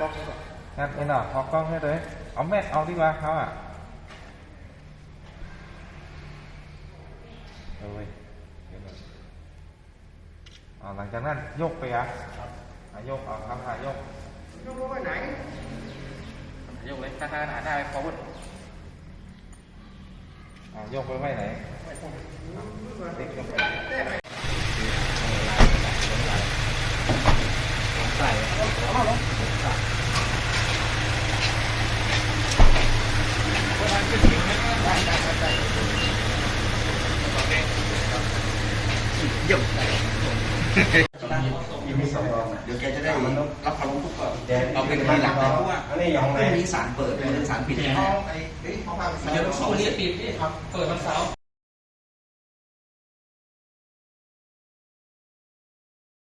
กล้องงัดไอ้หน่อเอากล้องให้เลยเอาแม็กเอาดีกว่าเขาอะเอ้ยเอาหลังจากนั้นยกไปอะอะยกเอาทำท่ายกยกไปไหนยกเลยถ้าถ้าหาได้พอวุ้นอะยกไปไว้ไหนติ๊กลงไป ยังมีสองรองเดี๋ยวแกจะได้รับความรู้ทุกข์ก่อนเอาเป็นทีหลังนะเพราะว่าอันนี้ยองไหนพรุ่งนี้ศาลเปิดเป็นศาลปิดห้องไอ้เฮ้ยห้องพักเดี๋ยวต้องสองเรียกปิดครับเปิดวันเสาร์